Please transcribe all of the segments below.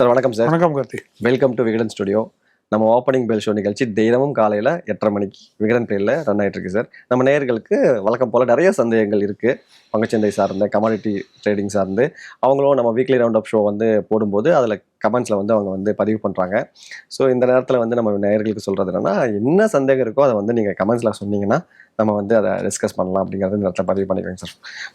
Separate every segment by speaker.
Speaker 1: Sir வணக்கம் sir.
Speaker 2: வணக்கம் Karthi.
Speaker 1: Welcome to Vikatan studio நம்ம ஓப்பனிங் பெல் ஷோ நிகழ்ச்சி தினமும் காலையில் எட்டரை மணிக்கு விகடன் பேரில் ரன் ஆயிட்டு இருக்கு சார். நம்ம நேயர்களுக்கு வழக்கம் போல் நிறைய சந்தேகங்கள் இருக்குது பங்குச்சந்தை சார்ந்த கமாடிட்டி ட்ரேடிங் சார்ந்து அவங்களும் நம்ம வீக்லி ரவுண்ட் அப் ஷோ வந்து போடும்போது அதில் கமெண்ட்ஸில் வந்து அவங்க வந்து பதிவு பண்ணுறாங்க ஸோ இந்த நேரத்தில் வந்து நம்ம நேயர்களுக்கு சொல்கிறது என்னன்னா என்ன சந்தேகம் இருக்கோ அதை வந்து நீங்கள் கமெண்ட்ஸில் சொன்னீங்கன்னா நம்ம வந்து அதை டிஸ்கஸ் பண்ணலாம் அப்படிங்கிறது இந்த இடத்துல பதிவு பண்ணிக்கிறேங்க சார்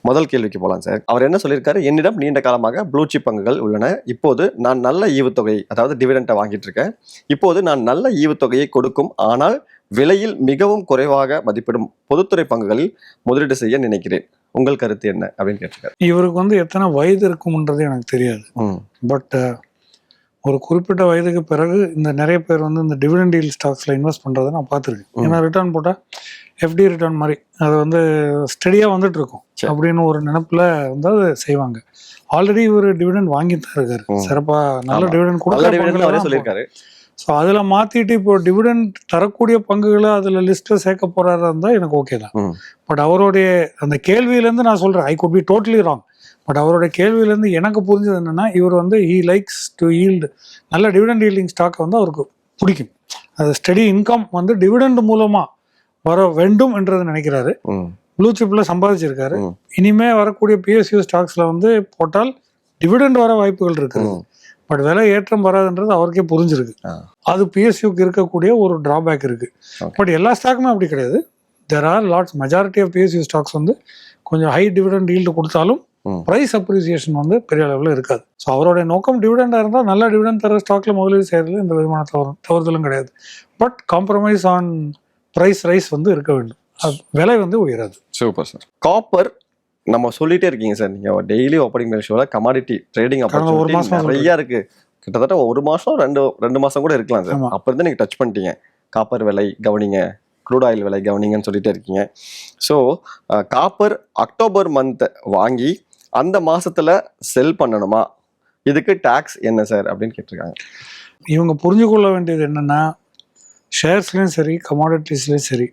Speaker 1: முதல் கேள்விக்கு போகலாம் சார் அவர் என்ன சொல்லியிருக்காரு? என்னிடம் நீண்ட காலமாக ப்ளூ சிப் பங்குகள் உள்ளன. இப்போது நான் நல்ல ஈவுத்தொகை அதாவது டிவிடெண்ட்டை வாங்கிட்டு இருக்கேன். இப்போது நான் நல்ல ஈவுத்தொகையை கொடுக்கும். ஆனால் விலையில் மிகவும் குறைவாக மதிப்பிடும் பொதுத்துறை பங்குகளில் முதலீடு செய்ய நினைக்கிறேன். உங்கள் கருத்து என்ன? அப்படின்னு கேட்டிருக்காரு.
Speaker 2: இவருக்கு வந்து எத்தனை வயது இருக்கும்ன்றது எனக்கு தெரியாது. பட் ஒரு குறிப்பிட்ட வயதுக்கு பிறகு இந்த நிறைய பேர் வந்து இந்த டிவிடெண்ட் டீல் ஸ்டாக்ஸில் இன்வெஸ்ட் பண்ணுறதை நான் பார்த்துருக்கேன். ஏன்னா ரிட்டர்ன் போட்டால் எஃப்டி ரிட்டர்ன் மாதிரி அது வந்து ஸ்டெடியாக வந்துட்டு இருக்கும். அப்படின்னு ஒரு நினப்பில் வந்து அதை செய்வாங்க ஆல்ரெடி இவர் டிவிடெண்ட் வாங்கிட்டு தான் இருக்காரு. சிறப்பாக நல்ல. டிவிடெண்ட்
Speaker 1: அவரே
Speaker 2: கொடுக்குற
Speaker 1: சொல்லியிருக்காரு
Speaker 2: ஸோ அதில் மாற்றிட்டு இப்போ டிவிடெண்ட் தரக்கூடிய பங்குகளை அதில் லிஸ்ட்டில் சேர்க்க போகிறாரா இருந்தால் எனக்கு ஓகே தான். பட் அவருடைய அந்த கேள்வியிலேருந்து நான் சொல்கிறேன் I could be totally wrong but அவருடைய கேள்வியிலேருந்து எனக்கு புரிஞ்சது என்னென்னா இவர் வந்து ஹீ லைக்ஸ் டு ஈல்டு நல்ல டிவிடெண்ட் ஈல்டிங் ஸ்டாக் வந்து அவருக்கு பிடிக்கும் அது ஸ்டடி இன்கம் வந்து டிவிடெண்ட் மூலமாக வர வேண்டும் என்றது நினைக்கிறாரு ப்ளூ சிப்பில் சம்பாதிச்சிருக்காரு. இனிமே வரக்கூடிய பிஎஸ்யூ ஸ்டாக்ஸில் வந்து போட்டால் டிவிடெண்ட் வர வாய்ப்புகள் இருக்குது
Speaker 1: ம்.
Speaker 2: பட் விலை ஏற்றம் வராதுன்றது அவருக்கே புரிஞ்சிருக்கு. அது பிஎஸ்யூக்கு இருக்கக்கூடிய ஒரு டிராபேக் இருக்கு. பட் எல்லா ஸ்டாக்குமே அப்படி கிடையாது there are lots majority of PSU stocks வந்து கொஞ்சம் ஹை டிவிடெண்ட் ஈல்டு கொடுத்தாலும். ப்ரைஸ் அப்ரிசியேஷன் வந்து பெரிய அளவில் இருக்காது. ஸோ அவருடைய நோக்கம் டிவிடெண்டாக இருந்தால் நல்ல டிவிடெண்ட் தர ஸ்டாக்ல முதலீடு செய்யறதுல எந்த விதமான தவறு தவறுதலும் கிடையாது. But compromise on price rise வந்து இருக்க வேண்டும். விலை வந்து உயராது.
Speaker 1: சூப்பர் சார் காப்பர் நம்ம சொல்லிட்டே இருக்கீங்க சார் நீங்க டெய்லி ஓப்பனிங் மேல் ஷோல கமாடிட்டி ட்ரேடிங் நிறைய இருக்கு. கிட்டத்தட்ட ஒரு மாசம் ரெண்டு ரெண்டு மாசம் கூட இருக்கலாம் சார். அப்ப இருந்து நீங்க டச் பண்ணிட்டீங்க. காப்பர் விலை கவனிங்க. க்ரூட் ஆயில் விலை கவனிங்கன்னு சொல்லிட்டே இருக்கீங்க. ஸோ காப்பர் அக்டோபர் மந்த் வாங்கி அந்த மாசத்துல செல் பண்ணணுமா? இதுக்கு டாக்ஸ் என்ன சார் அப்படின்னு கேட்டிருக்காங்க.
Speaker 2: இவங்க புரிஞ்சு கொள்ள வேண்டியது என்னன்னா ஷேர்ஸ்லையும் சரி கமாடிட்டிஸ்லையும் சரி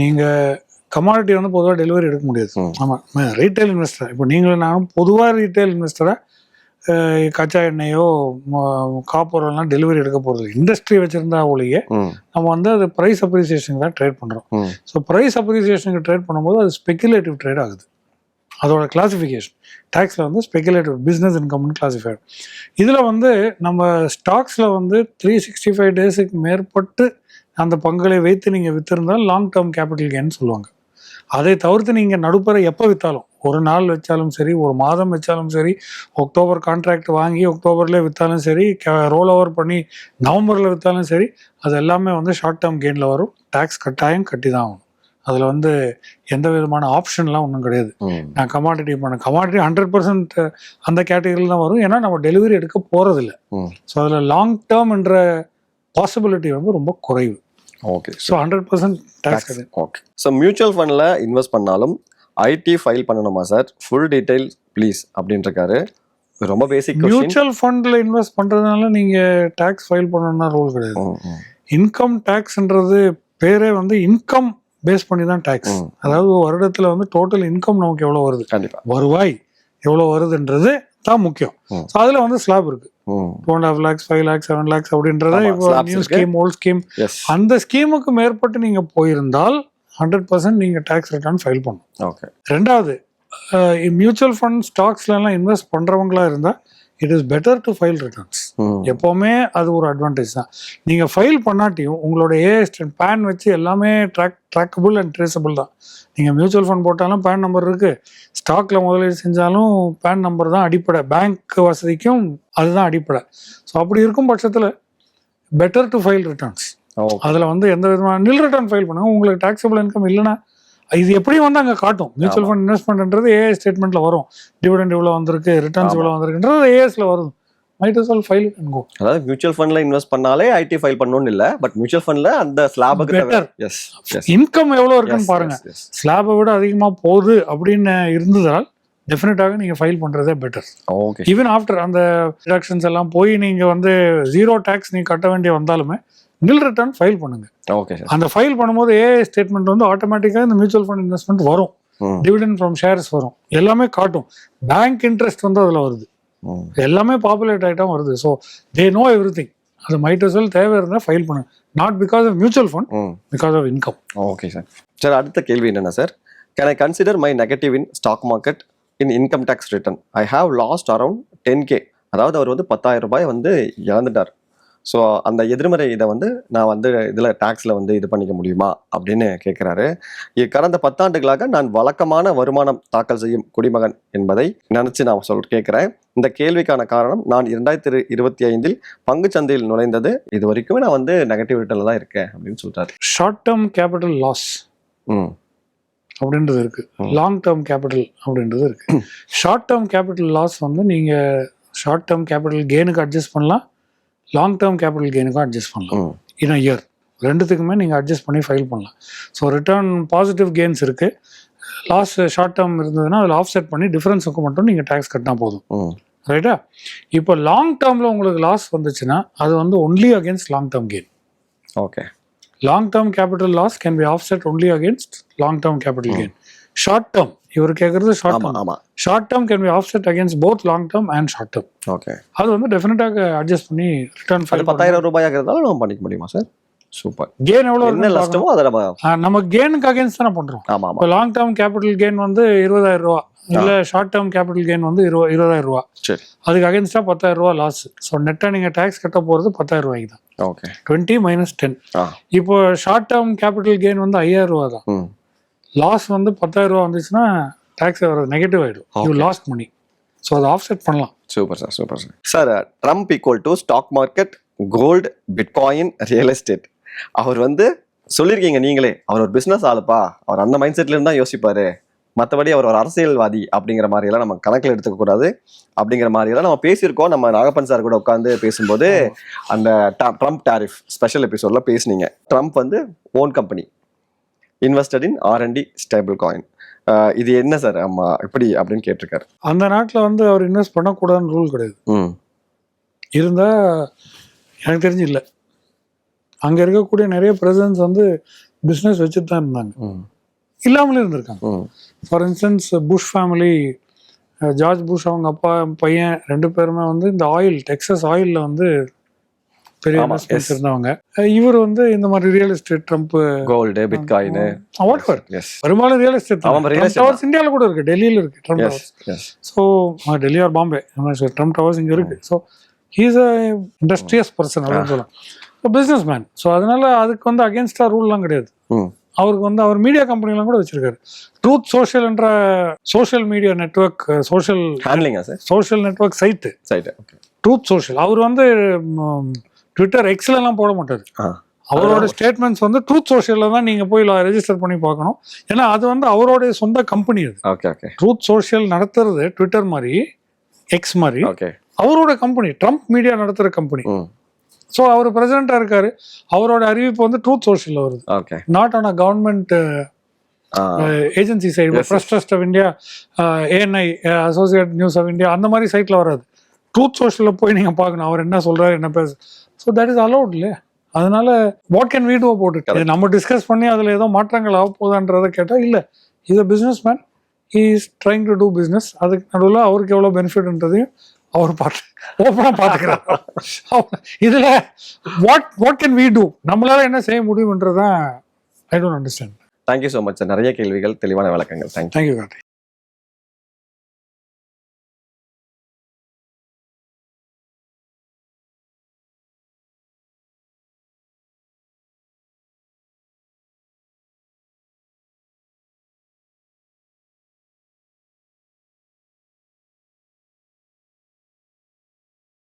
Speaker 2: நீங்கள் கமாடிட்டி வந்து பொதுவாக டெலிவரி எடுக்க முடியாது. ஆமாம் ரீட்டைல் இன்வெஸ்டர் இப்போ நீங்களும் நானும் பொதுவாக ரீட்டைல் இன்வெஸ்டராக கச்சா எண்ணெயோ காப்பரெல்லாம் டெலிவரி எடுக்க போகிறது இண்டஸ்ட்ரி வச்சுருந்தா ஒழிய நம்ம வந்து அது ப்ரைஸ் அப்ரிசியேஷனுக்கு தான் ட்ரேட் பண்ணுறோம் ஸோ ப்ரைஸ் அப்ரிசியேஷனுக்கு ட்ரேட் பண்ணும்போது அது ஸ்பெகுலேட்டிவ் ட்ரேட் ஆகுது. அதோட கிளாசிஃபிகேஷன் டேக்ஸில் வந்து ஸ்பெகுலேட்டிவ் பிஸ்னஸ் இன்கம்னு கிளாசிஃபைடு இதில் வந்து நம்ம ஸ்டாக்ஸில் வந்து த்ரீ சிக்ஸ்டி ஃபைவ் டேஸுக்கு மேற்பட்டு அந்த பங்குகளை வைத்து நீங்கள் விற்றுருந்தால் லாங் டேர்ம் கேபிட்டல் கெயின் சொல்லுவாங்க. அதை தவிர்த்து நீங்கள் நடுப்புற எப்போ விற்றாலும் ஒரு நாள் வச்சாலும் சரி ஒரு மாதம் வச்சாலும் சரி அக்டோபர் கான்ட்ராக்ட் வாங்கி அக்டோபர்லேயே விற்றாலும் சரி ரோல் ஓவர் பண்ணி நவம்பரில் விற்றாலும் சரி அது எல்லாமே வந்து ஷார்ட் டேர்ம் கெயினில் வரும். டேக்ஸ் கட்டாயம் கட்டி தான் ஆகணும். அதில் வந்து எந்த விதமான ஆப்ஷன்லாம் ஒன்றும் கிடையாது. நான் கமாடிட்டி பண்ண கமாடிட்டி ஹண்ட்ரட் பர்சன்ட் அந்த கேட்டகரியில் தான் வரும். ஏன்னா நம்ம டெலிவரி எடுக்க போகிறதில்ல ஸோ அதில் லாங் டேர்ம் என்ற பாசிபிலிட்டி வந்து ரொம்ப குறைவு.
Speaker 1: Okay
Speaker 2: so hundred percent tax
Speaker 1: okay so mutual ஃபண்டில் இன்வெஸ்ட் பண்ணாலும் ஐடி ஃபைல் பண்ணணுமா சார் ஃபுல் டீடைல் ப்ளீஸ் அப்படின்னு இருக்காரு ரொம்ப பேசிக்
Speaker 2: மியூச்சுவல் ஃபண்டில் இன்வெஸ்ட் பண்ணுறதுனால நீங்கள் டேக்ஸ் ஃபைல் பண்ணணும்னா ரூல் கிடையாது. இன்கம் டேக்ஸ்ன்றது பேரே வந்து இன்கம் பேஸ் பண்ணி தான் டேக்ஸ். அதாவது வருடத்தில் வந்து டோட்டல் இன்கம் நமக்கு எவ்வளோ வருது?
Speaker 1: கண்டிப்பா.
Speaker 2: வருவாய் எவ்வளோ வருதுன்றது தான் முக்கியம். ஸோ அதில் வந்து ஸ்லாப் இருக்கு. Two and half lakhs five lakhs seven lakhs அப்படின்றத இப்போ நியூ. ஸ்கீம் ஓல்ட் ஸ்கீம் அந்த ஸ்கீமுக்கு மேற்பட்டு நீங்க போயிருந்தால் ஹண்ட்ரட் பர்சன்ட் நீங்க டேக்ஸ் ரிட்டர்ன் ஃபைல் பண்ணணும்.
Speaker 1: ஓகே
Speaker 2: ரெண்டாவது மியூச்சுவல் ஃபண்ட் ஸ்டாக்ஸ்ல எல்லாம் இன்வெஸ்ட் பண்றவங்களா இருந்தா it is better to file returns எப்போவுமே அது ஒரு அட்வான்டேஜ் தான். நீங்கள் ஃபைல் பண்ணாட்டியும் உங்களோட ஏஎஸ்ட் பேன் வச்சு எல்லாமே ட்ராக் ட்ராக்கபிள் அண்ட் ட்ரேசபிள் தான். நீங்கள் மியூச்சுவல் ஃபண்ட் போட்டாலும் பேன் நம்பர் இருக்குது ஸ்டாக்ல முதலீடு செஞ்சாலும் பேன் நம்பர் தான் அடிப்படை. பேங்க் வசதிக்கும் அதுதான் அடிப்படை. ஸோ அப்படி இருக்கும் பட்சத்தில் பெட்டர் டு ஃபைல் ரிட்டர்ன்ஸ் அதில் வந்து எந்த விதமான நில் ரிட்டர்ன் ஃபைல் பண்ணுங்க. உங்களுக்கு டாக்ஸபிள் இன்கம் இல்லைன்னா இது எப்படியும் வந்து அங்கே காட்டும். மியூச்சுவல். ஃபண்ட் இன்வெஸ்ட்மெண்ட்ன்றது ஏஏ ஸ்டேட்மெண்ட்ல வரும். டிவிடெண்ட் இவ்வளோ வந்திருக்கு ரிட்டர்ன்ஸ். இவ்வளோ வந்திருக்குன்றது ஏஎஸ்ல வரும் might as well file and go
Speaker 1: அதாவது மியூச்சுவல் ஃபண்ட்ல இன்வெஸ்ட் பண்ணாலே ஐடி ஃபைல் பண்ணணும்னு இல்ல பட் மியூச்சுவல் ஃபண்ட்ல அந்த ஸ்லாபுக்கு
Speaker 2: Better.
Speaker 1: எஸ்
Speaker 2: இன்கம் எவ்வளோ இருக்குன்னு பாருங்க. ஸ்லாபை விட அதிகமாக போகுது அப்படின்னு இருந்ததால் டெஃபினட்டாக நீங்கள் ஃபைல் பண்ணுறதே பெட்டர்
Speaker 1: ஓகே
Speaker 2: ஈவன் ஆஃப்டர் அந்த டிடக்ஷன்ஸ் எல்லாம் போய் நீங்கள் வந்து ஜீரோ டேக்ஸ் நீங்கள் கட்ட வேண்டிய வந்தாலுமே நில் ரிட்டர்ன் ஃபைல் பண்ணுங்க.
Speaker 1: ஓகே சார்
Speaker 2: அந்த ஃபைல் பண்ணும்போது ஏ ஸ்டேட்மெண்ட் வந்து ஆட்டோமேட்டிக்காக இந்த மியூச்சுவல் ஃபண்ட் இன்வெஸ்ட்மெண்ட் வரும்.
Speaker 1: ம்.
Speaker 2: டிவிடெண்ட் ஃப்ரம் ஷேர்ஸ் வரும். எல்லாமே காட்டும். பேங்க் இன்ட்ரெஸ்ட் வந்து அதில் வருது. எல்லாமே பாப்புலேட் ஆகிட்டா வருது. So they know every thing அது மைட் வெல் தேவை இருந்தால் ஃபைல் பண்ணு. Not because of mutual fund because of income
Speaker 1: okay sir sir அடுத்த கேள்வி என்னென்ன sir can I consider my negative in stock market in income tax return I have lost around ten K அதாவது அவர் வந்து பத்தாயிரம் ரூபாய் வந்து இழந்துட்டார். ஸோ அந்த எதிர்மறை இதை வந்து நான் வந்து இதில் டேக்ஸில் வந்து இது பண்ணிக்க முடியுமா அப்படின்னு கேட்குறாரு கடந்த பத்தாண்டுகளாக நான் வழக்கமான வருமானம் தாக்கல் செய்யும் குடிமகன் என்பதை நினச்சி நான் சொல் கேட்குறேன் இந்த கேள்விக்கான காரணம் நான் இரண்டாயிரத்தி இருபத்தி ஐந்தில் பங்குச்சந்தையில் நுழைந்தது. இது வரைக்குமே நான் வந்து நெகட்டிவ் ரிட்டர்னில் தான் இருக்கேன் அப்படின்னு சொல்லிட்டாரு
Speaker 2: ஷார்ட் டேர்ம் கேபிட்டல் லாஸ்
Speaker 1: ம்.
Speaker 2: அப்படின்றது இருக்கு.
Speaker 1: ம்.
Speaker 2: லாங் டேர்ம் கேபிட்டல் அப்படின்றது இருக்கு. ஷார்ட் டேர்ம் கேபிட்டல் லாஸ் வந்து நீங்க ஷார்ட் டேர்ம் கேபிட்டல் கெயினுக்கு அட்ஜஸ்ட் பண்ணலாம். லாங் டேர்ம் கேபிட்டல் கெயினுக்கும் அட்ஜஸ்ட் பண்ணலாம். இன் அ இயர் ரெண்டுத்துக்குமே நீங்கள் அட்ஜஸ்ட் பண்ணி ஃபைல் பண்ணலாம். ஸோ ரிட்டர்ன் பாசிட்டிவ் கெயின்ஸ் இருக்குது லாஸ் ஷார்ட் டேர்ம் இருந்ததுன்னா அதில் ஆஃப்செட் பண்ணி டிஃபரன்ஸுக்கு மட்டும் நீங்கள் டேக்ஸ் கட்டினா போதும். ரைட்டா இப்போ லாங் டேர்மில் உங்களுக்கு லாஸ் வந்துச்சுன்னா அது வந்து only against long term gain
Speaker 1: okay
Speaker 2: long term capital loss can be offset only against long term capital gain short term இவர் கேட்குறது ஷார்ட் டேர்ம்
Speaker 1: ஆமா.
Speaker 2: Short term can be offset against both long term and short term
Speaker 1: okay
Speaker 2: அது வந்து டெஃபினட்டாக adjust பண்ணி return file
Speaker 1: பத்தாயிரம் ரூபாயாக இருந்தாலும் நம்ம பண்ணிக்க முடியுமா சார் சூப்பர்
Speaker 2: கெயின் எவ்வளோ
Speaker 1: என்ன நஷ்டமோ அதை நம்ம
Speaker 2: நம்ம கெயினுக்கு அகேன்ஸ்ட் தானே பண்ணுறோம்
Speaker 1: ஆமா
Speaker 2: இப்போ லாங் டேர்ம் கேபிட்டல் கெயின் வந்து இருபதாயிரம் ரூபா. இல்லை ஷார்ட் டேர்ம் கேபிட்டல் கெயின் வந்து இருபது இருபதாயிரம் ரூபா.
Speaker 1: சரி.
Speaker 2: அதுக்கு அகேன்ஸ்டாக பத்தாயிரம் ரூபா லாஸ் ஸோ நெட்டாக நீங்கள் டேக்ஸ் கட்ட போகிறது பத்தாயிரம் ரூபாய்க்கு தான்.
Speaker 1: ஓகே
Speaker 2: டுவெண்ட்டி மைனஸ் டென் இப்போ ஷார்ட் டேர்ம் கேபிட்டல் கெயின் வந்து ஐயாயிரம் ரூபா தான். லாஸ் வந்து பத்தாயிரம் ரூபா வந்துச்சுன்னா டேக்ஸ் வர நெகட்டிவ் ஆகிடும் யூ. லாஸ்ட் மணி ஸோ அதை ஆஃப்செட் பண்ணலாம்.
Speaker 1: Super sir super sir sir Trump equal to stock market gold bitcoin real estate அவர் வந்து சொல்லியிருக்கீங்க நீங்களே அவர் ஒரு பிஸ்னஸ் ஆளுப்பா. அவர் அந்த மைண்ட் செட்ல இருந்தா யோசிப்பாரு. மற்றபடி அவர் ஒரு அரசியல்வாதி அப்படிங்கிற மாதிரி எல்லாம் நம்ம கணக்கில் எடுத்துக்க கூடாது. அப்படிங்கிற மாதிரி எல்லாம் நம்ம பேசியிருக்கோம். நம்ம நாகப்பன் சார் கூட உட்காந்து பேசும்போது அந்த ட்ரம்ப் டாரிஃப் ஸ்பெஷல் எபிசோட்ல பேசுனீங்க. ட்ரம்ப் வந்து own company invested in R and D stable coin இது என்ன சார் ஆமா இப்படி அப்படின்னு கேட்டிருக்காரு.
Speaker 2: அந்த நாட்டில் வந்து அவர் இன்வெஸ்ட் பண்ணக்கூடாதுன்னு ரூல் கிடையாது. இருந்தால் எனக்கு தெரிஞ்சு இல்லை அங்கே இருக்கக்கூடிய நிறைய பிரசன்ஸ் வந்து பிஸ்னஸ் வச்சுட்டு தான் இருந்தாங்க. இல்லாமலே இருந்திருக்காங்க. For instance Bush family George Bush அவங்க அப்பா பையன் ரெண்டு பேருமே வந்து இந்த ஆயில் டெக்ஸஸ் ஆயிலில் வந்து பெரிய இன்வெஸ்ட்மெண்ட்ஸ். இருந்தவங்க. இவர் வந்து இந்த மாதிரி real estate Trump
Speaker 1: gold bitcoin
Speaker 2: whatever பெரும்பாலும் ரியல் எஸ்டேட்
Speaker 1: ஆமா, estate
Speaker 2: டவர்ஸ் இந்தியாவில் கூட இருக்கு டெல்லியில் இருக்கு Trump towers so Delhi or Bombay Trump towers இங்கே இருக்கு. So he's a industrious person அப்படின்னு சொல்லலாம். ஸோ பிஸ்னஸ் மேன் ஸோ அதனால அதுக்கு வந்து அகேன்ஸ்டாக ரூல்லாம் கிடையாது. அவருக்கு வந்து அவர் மீடியா கம்பெனிலாம் கூட வச்சிருக்காரு. ட்ரூத் சோஷியல் என்ற social media network social social network site
Speaker 1: site okay
Speaker 2: Truth Social அவர் வந்து ட்விட்டர் எக்ஸ்லலாம் போட மாட்டார். அவரோட ஸ்டேட்மெண்ட்ஸ் வந்து ட்ரூத் சோஷியலில் தான் நீங்கள் போய் ரெஜிஸ்டர் பண்ணி பார்க்கணும். ஏன்னா அது வந்து அவருடைய சொந்த கம்பெனி அது.
Speaker 1: ஓகே ஓகே
Speaker 2: ட்ரூத் சோஷியல் நடத்துறது ட்விட்டர் மாதிரி எக்ஸ் மாதிரி. அவரோட கம்பெனி ட்ரம்ப் மீடியா நடத்துகிற கம்பெனி ஸோ அவர் பிரசிடெண்ட்டாக இருக்காரு. அவரோட அறிவிப்பு வந்து ட்ரூத் சோஷியலில் வருது.
Speaker 1: Okay
Speaker 2: not on a government agency side. Press Trust of India ANI Associate News of India அந்த மாதிரி சைட்டில் வராது. ட்ரூத் சோஷியலில் போய் நீங்கள் பார்க்கணும். அவர் என்ன சொல்கிறாரு என்ன பேச ஸோ தட் இஸ் அலௌட் இல்லையா? அதனால what can we do about it
Speaker 1: Correct.
Speaker 2: நம்ம டிஸ்கஸ் பண்ணி அதில் ஏதோ மாற்றங்கள் ஆக போதான்றதை கேட்டால் இல்லை. இது businessman he is trying to do business அதுக்கு நடுவில் அவருக்கு எவ்வளோ பெனிஃபிட்ன்றதையும் அவர் பார்த்து ஓப்பனாக பார்த்துக்கிறார். இதில் what what can we do நம்மளால என்ன செய்ய முடியும்ன்றதான் I don't understand
Speaker 1: thank you so much நிறைய கேள்விகள் தெளிவான விளக்கங்கள். Thank you
Speaker 2: thank you Karthi